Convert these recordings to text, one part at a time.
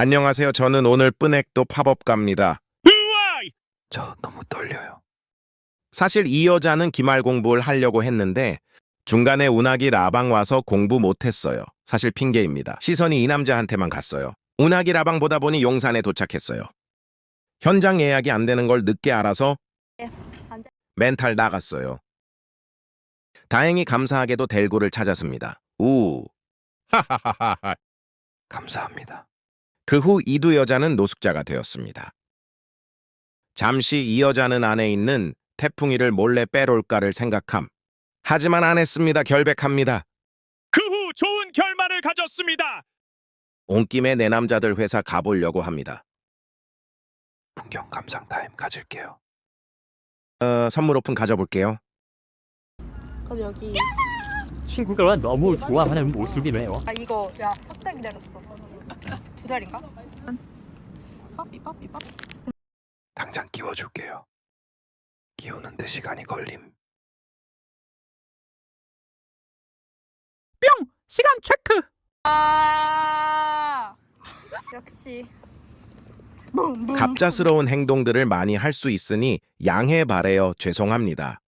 안녕하세요. 저는 오늘 뿌넥도 팝업 갑니다. 으아! 저 너무 떨려요. 사실 이 여자는 기말 공부를 하려고 했는데 중간에 운학이 라방 와서 공부 못했어요. 사실 핑계입니다. 시선이 이 남자한테만 갔어요. 운학이 라방 보다 보니 용산에 도착했어요. 현장 예약이 안 되는 걸 늦게 알아서 앉아. 멘탈 나갔어요. 다행히 감사하게도 델고를 찾았습니다. 우. 하하하하. 감사합니다. 그 후 이두 여자는 노숙자가 되었습니다. 잠시 이 여자는 안에 있는 태풍이를 몰래 빼올까를 생각함. 하지만 안 했습니다. 결백합니다. 그 후 좋은 결말을 가졌습니다. 온 김에 내 남자들 회사 가보려고 합니다. 풍경 감상 타임 가질게요. 어, 선물 오픈 가져볼게요. 그럼 여기 친구가 너무 좋아하는 모습이네요. 아 이거 야석달 기다렸어 두 달인가? 빠삐 빠삐 빠삐 당장 끼워줄게요. 끼우는데 시간이 걸림. 뿅! 시간 체크! 아 역시 붐 붐 갑작스러운 행동들을 많이 할 수 있으니 양해 바래요. 죄송합니다.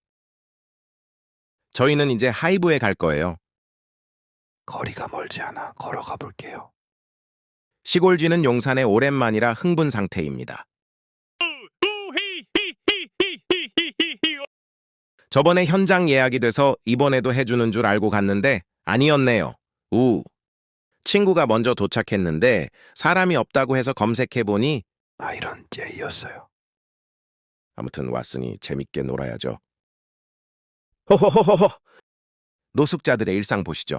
저희는 이제 하이브에 갈 거예요. 거리가 멀지 않아 걸어가 볼게요. 시골쥐는 용산에 오랜만이라 흥분 상태입니다. 저번에 현장 예약이 돼서 이번에도 해주는 줄 알고 갔는데 아니었네요. 우. 친구가 먼저 도착했는데 사람이 없다고 해서 검색해보니 아 이런 제이였어요. 아무튼 왔으니 재밌게 놀아야죠. 호호호호호. 노숙자들의 일상 보시죠.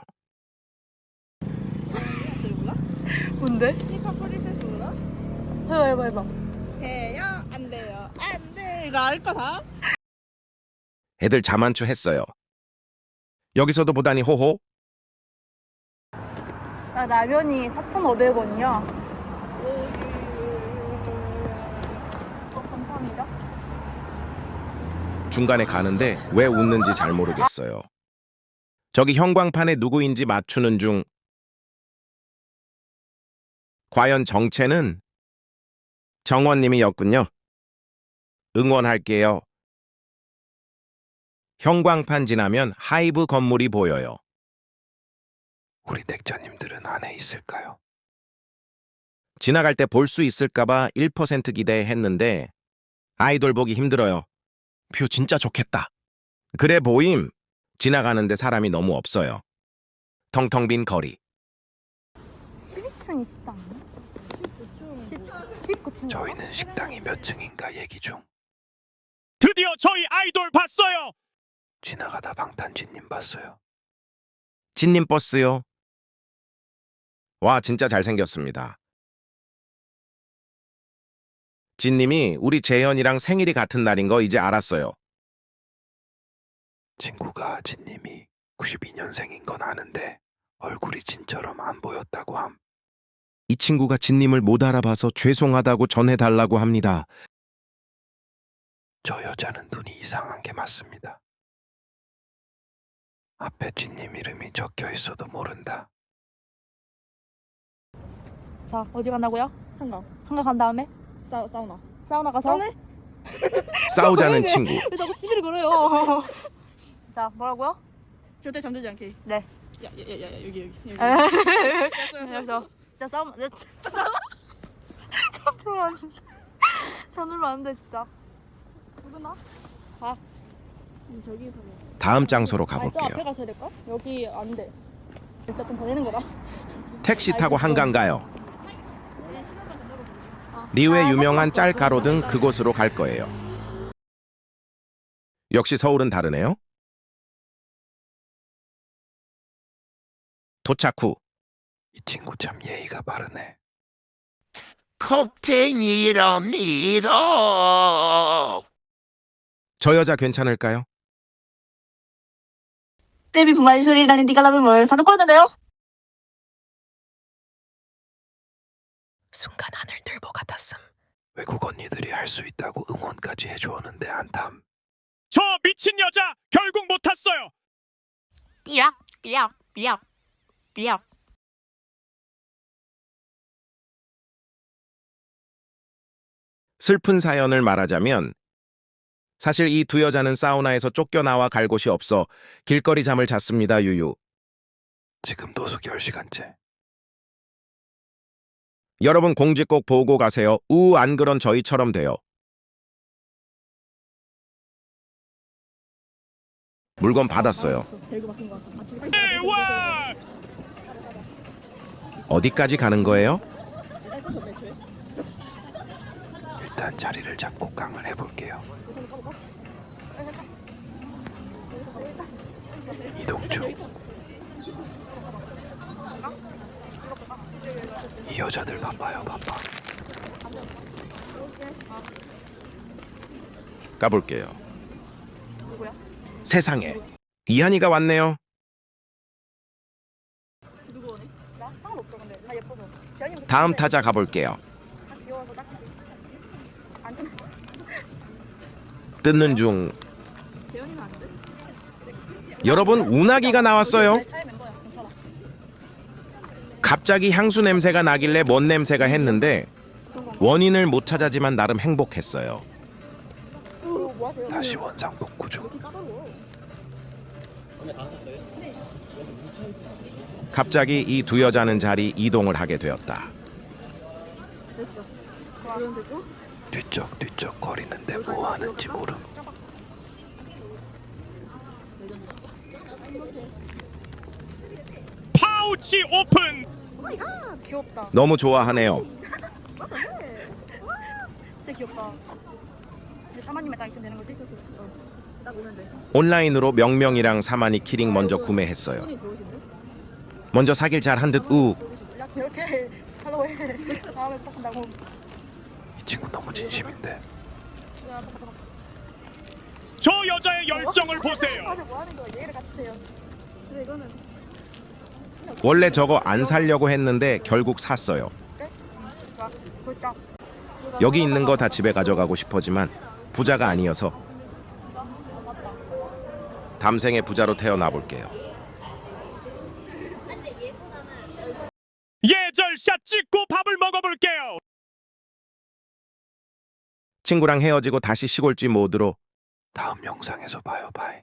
뭔데? 힙합 프리세스 몰라? 해봐 해봐 해봐 돼요? 안 돼요? 안 돼. 이거 알 거 다? 애들 자만추 했어요. 여기서도 보다니 호호. 야 라면이 4,500원이야 어 감사합니다 중간에 가는데 왜 웃는지 잘 모르겠어요. 저기 형광판에 누구인지 맞추는 중. 과연 정체는 정원님이었군요. 응원할게요. 형광판 지나면 하이브 건물이 보여요. 우리 넥자님들은 안에 있을까요? 지나갈 때 볼 수 있을까봐 1% 기대했는데 아이돌 보기 힘들어요. 뷰 진짜 좋겠다. 그래 보임. 지나가는데 사람이 너무 없어요. 텅텅 빈 거리. 12층이 식당 아니야? 19층 저희는 식당이 몇 층인가 얘기 중. 드디어 저희 아이돌 봤어요. 지나가다 방탄진님 봤어요. 진님 버스요. 와, 진짜 잘생겼습니다. 진님이 우리 재현이랑 생일이 같은 날인 거 이제 알았어요. 친구가 진님이 92년생인 건 아는데 얼굴이 진처럼 안 보였다고 함. 이 친구가 진님을 못 알아봐서 죄송하다고 전해달라고 합니다. 저 여자는 눈이 이상한 게 맞습니다. 앞에 진님 이름이 적혀 있어도 모른다. 자 어디 간다고요? 한강. 한강 간 다음에 사, 사우나. 사우나 가서 사우나? 싸우자는 친구. 왜 자꾸 시비를 걸어요 자 뭐라고요? 절대 잠들지 않게. 네. 야, 야, 야, 야, 야, 여기, 여기. 여기. 진짜 싸움 내 잠시만 잠들면 안돼 진짜 누구나? 음, 저기서. 다음 장소로 저 앞에 가볼게요. 가셔야 될까? 여기 안돼 진짜 좀 보내는 거다 택시 타고 한강 가요. 아, 리우의 아, 유명한. 짤가로 등 그곳으로 갈 거예요. 역시 서울은 다르네요. 도착 후 이 친구 참 예의가 바르네. 컵탱이랍니다. 저 여자 괜찮을까요? 데뷔 분말 소리를 날린 네가 라면 뭘 방금 꺼졌는데요? 순간 하늘 늘보 같았음. 외국 언니들이 할 수 있다고 응원까지 해주었는데 안탐. 저 미친 여자 결국 못 탔어요. 삐약 삐약 삐약 삐약 슬픈 사연을 말하자면 사실 이 두 여자는 사우나에서 쫓겨나와 갈 곳이 없어 길거리 잠을 잤습니다. 유유. 지금 노숙 10시간째. 여러분 공지 꼭 보고 가세요. 우 안 그런 저희처럼 돼요. 물건 받았어요. 와! 어디까지 가는 거예요? 일단 자리를 잡고 깡을 해볼게요. 이동 중. 이 여자들 바빠요, 바빠. 가볼게요. 누구야? 세상에. 이한이가 왔네요. 누구 오네? 나 상관없어 근데 나 예뻐서. 재현이부터 다음 타자 가볼게요. 다 귀여워서 딱히 뜯는 중. 여러분 운하기가 나왔어요. 갑자기 향수 냄새가 나길래 뭔 냄새가 했는데 원인을 못 찾아지만 나름 행복했어요. 다시 원상 복구 중. 갑자기 이 두 여자는 자리 이동을 하게 되었다. 됐어. 그럼 되고. 뒤쩍뒤쩍 거리는데 뭐 하는지 모름. 파우치 오픈! 아, 귀엽다. 너무 좋아하네요. 진짜 귀엽다. 이제 사마님에 딱 있으면 되는 거지? 어. 딱 오면 돼. 온라인으로 명명이랑 사마니 키링 먼저 구매했어요. 손이 좋으신데? 먼저 사길 잘 한 듯 우. 야 그렇게 하려고 해. 다음에 꼭 나고. 이 친구 너무 진심인데. 야. 저 여자의 열정을 보세요. 다들 뭐 하는 거야? 얘를 같이 세요. 근데 이거는 원래 저거 안 살려고 했는데 결국 샀어요. 여기 있는 거 다 집에 가져가고 싶어지만 부자가 아니어서 담생의 부자로 태어나 볼게요. 예절샷 찍고 밥을 먹어볼게요. 친구랑 헤어지고 다시 시골쥐 모드로 다음 영상에서 봐요, 바이.